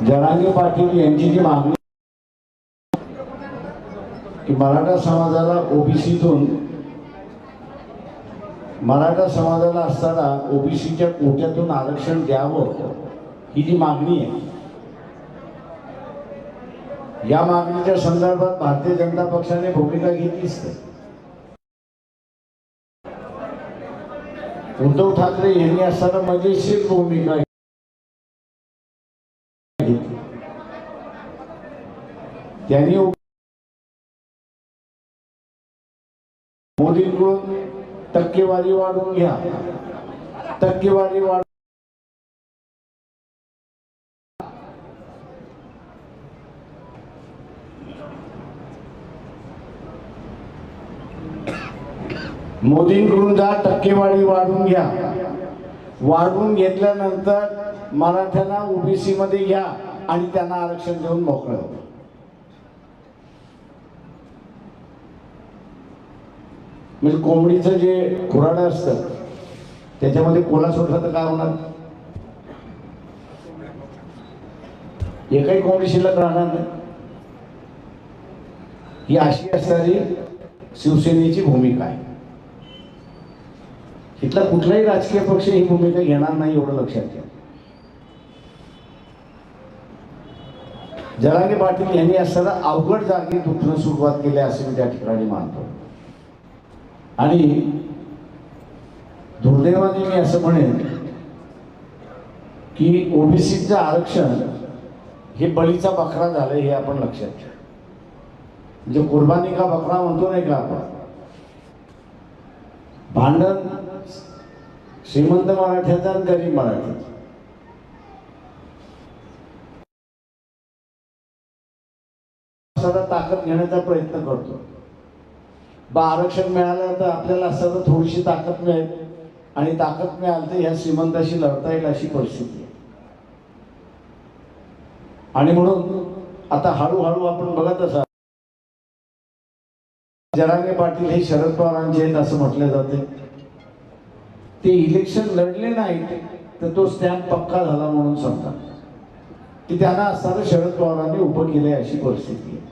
जरांगे पाटील यांची जी मागणी की मराठा समाजाला ओबीसीतून मराठा समाजाला असताना ओबीसीच्या कोट्यातून आरक्षण द्यावं ही जी मागणी आहे. या मागणीच्या संदर्भात भारतीय जनता पक्षाने भूमिका घेतलीच उद्धव ठाकरे यांनी असताना मजेशीर भूमिका त्यांनी मोदींकडून टक्केवारी वाढवून घ्या. टक्केवारी वाढ मोदींकडून जा टक्केवारी वाढवून घ्या. वाढवून घेतल्यानंतर मराठ्यांना ओबीसी मध्ये घ्या आणि त्यांना आरक्षण देऊन मोकळं म्हणजे कोंबडीचं जे खुराडं असतं त्याच्यामध्ये कोला सोडला तर काय होणार? एकही कोंबडी शिल्लक राहणार नाही. ही अशी असणारी शिवसेनेची भूमिका आहे. इथला कुठलाही राजकीय पक्ष ही भूमिका घेणार नाही एवढं लक्षात घ्या. जरांगे पाटील यांनी असताना अवघड जागी दुखणं सुरुवात केली असे मी त्या ठिकाणी मानतो. आणि दुर्दैवाने मी असं म्हणेन की ओबीसीचं आरक्षण हे बळीचा बकरा झालं हे आपण लक्षात घ्या म्हणजे कुर्बानी का बकरा म्हणतो नाही का आपण? भांडण श्रीमंत मराठ्याचं आणि गरीब मराठ्याचं. ताकद घेण्याचा प्रयत्न करतो. बा आरक्षण मिळालं तर आपल्याला असं थोडीशी ताकद मिळेल. आणि ताकद मिळाली तर ह्या श्रीमंताशी लढता येईल अशी परिस्थिती आहे. आणि म्हणून आता हळूहळू आपण बघत असाल जरांगे पाटील हे शरद पवारांचे आहेत असं म्हटले जाते. ते इलेक्शन लढले नाहीत तर तो स्टॅम्प पक्का झाला म्हणून सांगतात की त्यांना असताना शरद पवारांनी उभं केलंय अशी परिस्थिती आहे.